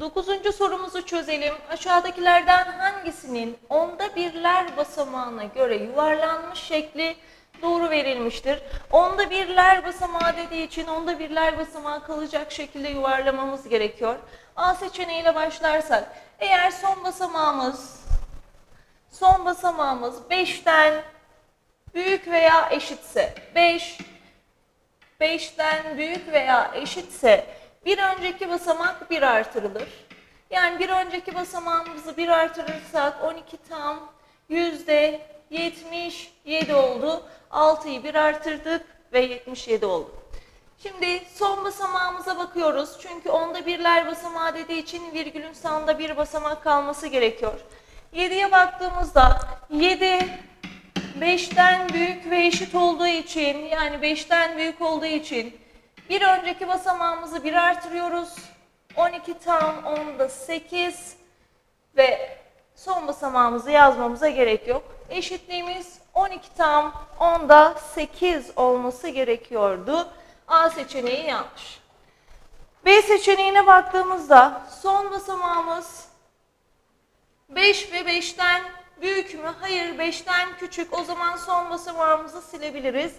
Dokuzuncu sorumuzu çözelim. Aşağıdakilerden hangisinin onda birler basamağına göre yuvarlanmış şekli doğru verilmiştir? Onda birler basamağı dediği için onda birler basamağı kalacak şekilde yuvarlamamız gerekiyor. A seçeneğiyle başlarsak, eğer son basamağımız son basamağımız 5'ten büyük veya eşitse 5 5'ten büyük veya eşitse bir önceki basamak 1 artırılır. Yani bir önceki basamağımızı 1 artırırsak 12 tam yüzde 77 oldu. 6'yı 1 artırdık ve 77 oldu. Şimdi son basamağımıza bakıyoruz. Çünkü onda birler basamağı dediği için virgülün sağında bir basamak kalması gerekiyor. 7'ye baktığımızda 7 5'ten büyük ve eşit olduğu için yani 5'ten büyük olduğu için bir önceki basamağımızı 1 artırıyoruz. 12 tam 10'da 8 ve son basamağımızı yazmamıza gerek yok. Eşitliğimiz 12 tam 10'da 8 olması gerekiyordu. A seçeneği yanlış. B seçeneğine baktığımızda son basamağımız 5 ve 5'ten büyük mü? Hayır 5'ten küçük. O zaman son basamağımızı silebiliriz.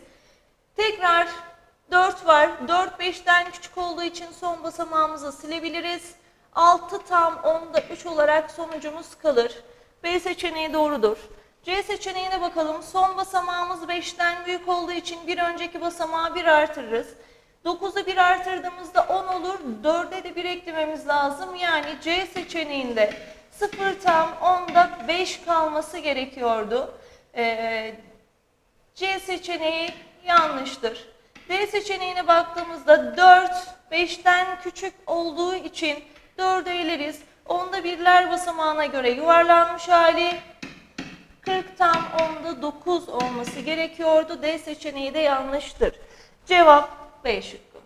Tekrar 4 var. 4 5'ten küçük olduğu için son basamağımızı silebiliriz. 6 tam 10'da 3 olarak sonucumuz kalır. B seçeneği doğrudur. C seçeneğine bakalım. Son basamağımız 5'ten büyük olduğu için bir önceki basamağı 1 artırırız. 9'u 1 artırdığımızda 10 olur. 4'e de 1 eklememiz lazım. Yani C seçeneğinde 0 tam 10'da 5 kalması gerekiyordu. Ee, C seçeneği yanlıştır. D seçeneğine baktığımızda 4 5'ten küçük olduğu için 4'ü eleriz. Onda birler basamağına göre yuvarlanmış hali 40 tam 10'da 9 olması gerekiyordu. D seçeneği de yanlıştır. Cevap B şıkkı.